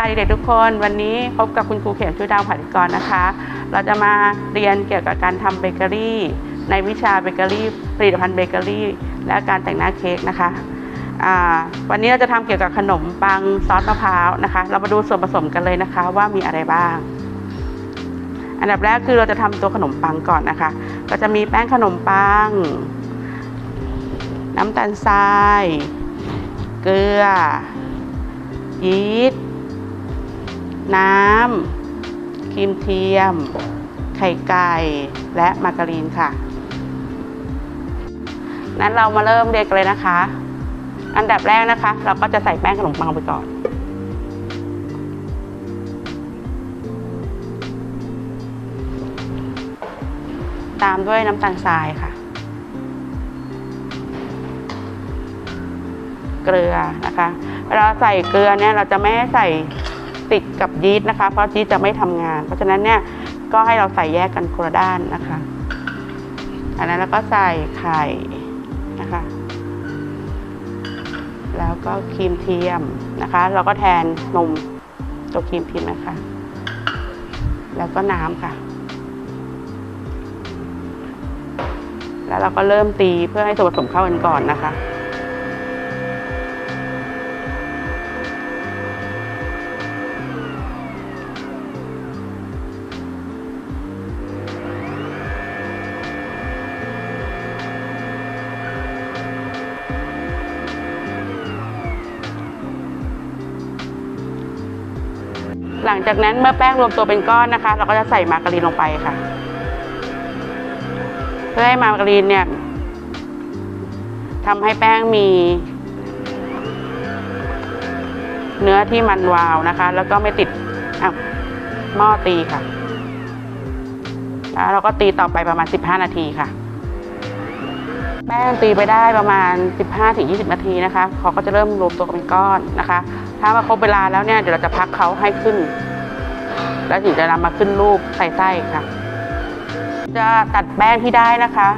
ค่ะเด็กๆทุกคนวันนี้พบกับคุณครูเข็มชุดดาวผัดกรนะคะ เราจะมาเรียนเกี่ยวกับการทำเบเกอรี่ ในวิชาเบเกอรี่ผลิตภัณฑ์เบเกอรี่ และการแต่งหน้าเค้กนะคะวันนี้เราจะทำเกี่ยวกับขนมปังซอสมะพร้าวนะคะ เรามาดูส่วนผสมกันเลยนะคะว่ามีอะไรบ้าง อันดับแรกคือเราจะทำตัวขนมปังก่อนนะคะ ก็จะมีแป้งขนมปัง น้ำตาลทราย เกลือยีสต์ น้ำครีมเทียม ไข่ไก่และมาการีนค่ะ นั้นเรามาเริ่มเรียกเลยนะคะ อันดับแรกนะคะ เราก็จะใส่แป้งขนมปังไปก่อนตามด้วยน้ำตาลทรายค่ะ เกลือนะคะเวลาใส่เกลือเนี่ยเราจะไม่ให้ใส่ ติดกับยีสต์นะคะ เพราะยีสต์จะไม่ทำงาน เพราะฉะนั้นเนี่ยก็ให้เราใส่แยกกันคนละด้านนะคะอันนั้นแล้วก็ใส่ไข่นะคะ แล้วก็ครีมเทียมนะคะ เราก็แทนนมตัวครีมเทียมนะคะ แล้วก็น้ำค่ะ แล้วเราก็เริ่มตีเพื่อให้ส่วนผสมเข้ากันก่อนนะคะ หลังจากนั้นเมื่อแป้งรวมตัวเป็นก้อนนะคะ เราก็จะใส่มาการีนลงไปค่ะ เพื่อให้มาการีนเนี่ยทำให้แป้งมี เนื้อที่มันวาวนะคะ แล้วก็ไม่ติดอะหม้อตีค่ะแล้วเราก็ตีต่อไปประมาณ 15 นาทีค่ะ แป้งตีไปได้ประมาณ 15-20 นาทีนะคะเขาก็จะเริ่มรวมตัวเป็นก้อนนะคะ ถ้ามาครบเวลาแล้วเนี่ยเดี๋ยวเราจะพักเขาให้ขึ้น แล้วถึงจะนำมาขึ้นรูปใส่ไส้ค่ะ จะตัดแป้งที่ได้นะคะ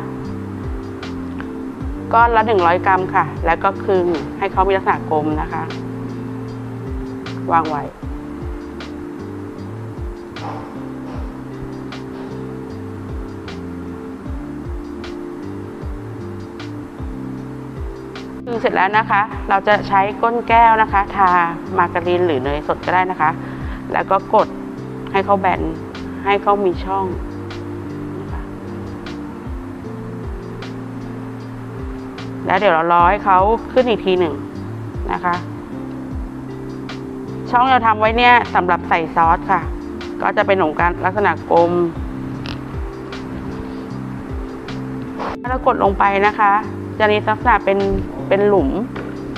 ก้อนละหนึ่งร้อยกรัมค่ะ แล้วก็คึงให้เขามีลักษณะกลมนะคะ วางไว้ คือเสร็จแล้วนะคะ เราจะใช้ก้นแก้วนะคะ ทามาการีนหรือเนยสดก็ได้นะคะ แล้วก็กดให้เขาแบนให้เขามีช่องแล้วเดี๋ยวเรารอให้เขาขึ้นอีกทีหนึ่งนะคะ ช่องเราทำไว้เนี่ยสำหรับใส่ซอสค่ะ ก็จะเป็นของการลักษณะกลมถ้าเรากดลงไปนะคะ จะมีลักษณะเป็น เป็นหลุม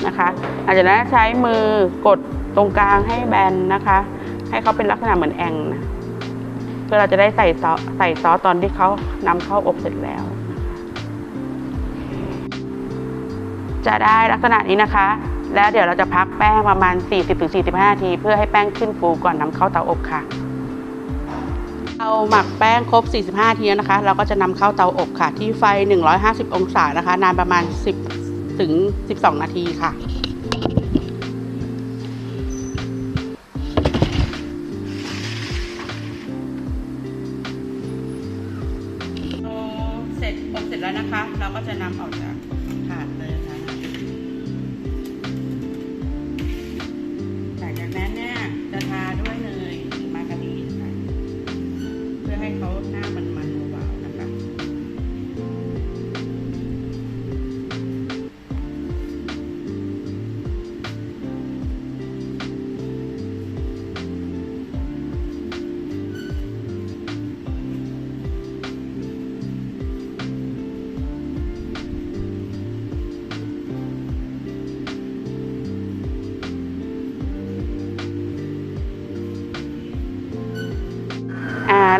นะคะอาจจะนั้นใช้มือกดตรงกลางให้แบนนะคะ ให้เขาเป็นลักษณะเหมือนแองนะเพื่อเราจะได้ใส่ซอสใส่ซอสตอนที่เขานำเข้าอบเสร็จแล้ว จะได้ลักษณะนี้นะคะ แล้วเดี๋ยวเราจะพักแป้งประมาณ 40-45นาที เพื่อให้แป้งขึ้นฟูก่อนนำเข้าเตาอบค่ะเราหมักแป้งครบ 45นาทีแล้วนะคะ เราก็จะนำเข้าเตาอบค่ะ ที่ไฟ 150 องศานะคะ นานประมาณ 10 ถึง 12 นาทีค่ะ เสร็จอบเสร็จแล้วนะคะ เราก็จะนำออกจาก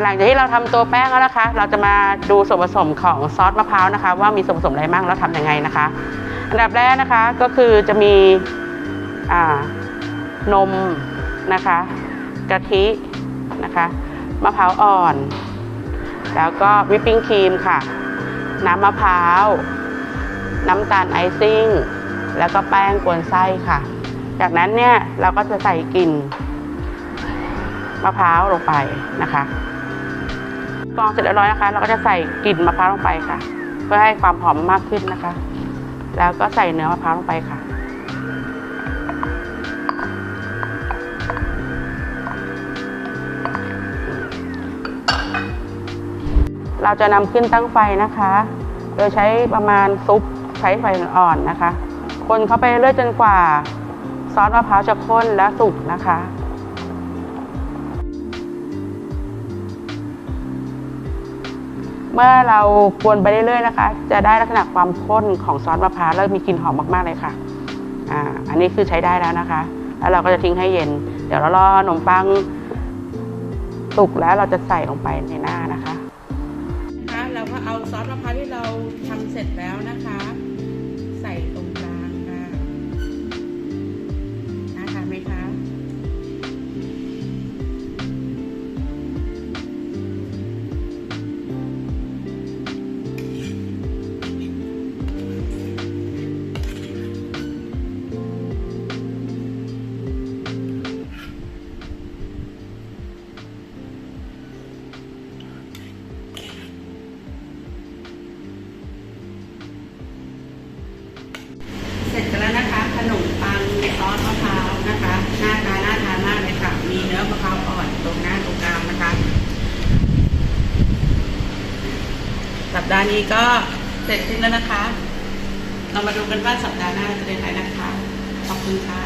หลังจากที่เราทำตัวแป้งแล้วนะคะ เราจะมาดูส่วนผสมของซอสมะพร้าวนะคะ ว่ามีส่วนผสมอะไรบ้างแล้วทำยังไงนะคะ อันดับแรกนะคะก็คือจะมีนมนะคะกะทินะคะมะพร้าวอ่อน แล้วก็วิปปิ้งครีมค่ะ น้ำมะพร้าว น้ำตาลไอซิ่ง แล้วก็แป้งกวนไส้ค่ะ จากนั้นเนี่ยเราก็จะใส่กลิ่นมะพร้าวลงไปนะคะ กรองเสร็จเรียบร้อยนะคะ เราก็จะใส่กลิ่นมะพร้าวลงไปค่ะ เพื่อให้ความหอมมากขึ้นนะคะ แล้วก็ใส่เนื้อมะพร้าวลงไปค่ะ เราจะนำขึ้นตั้งไฟนะคะ โดยใช้ประมาณซุปใช้ไฟอ่อนนะคะ คนเข้าไปเรื่อยจนกว่า ซอสมะพร้าวจะข้นและสุกนะคะ เมื่อเรากวนไปเรื่อยๆนะคะ จะได้ลักษณะความข้นของซอสมะพร้าวแล้วมีกลิ่นหอมมากๆเลยค่ะอ่าอันนี้คือใช้ได้แล้วนะคะ แล้วเราก็จะทิ้งให้เย็น เดี๋ยวเรารอขนมปังสุกแล้วเราจะใส่ลงไปในหน้านะคะ นะคะ เราก็เอาซอสมะพร้าวที่เราทำเสร็จแล้วนะคะ สัปดาห์นี้ก็เสร็จสิ้นแล้วนะคะ เรามาดูกันว่าสัปดาห์หน้าจะเป็นอะไรนะคะ ขอบคุณค่ะ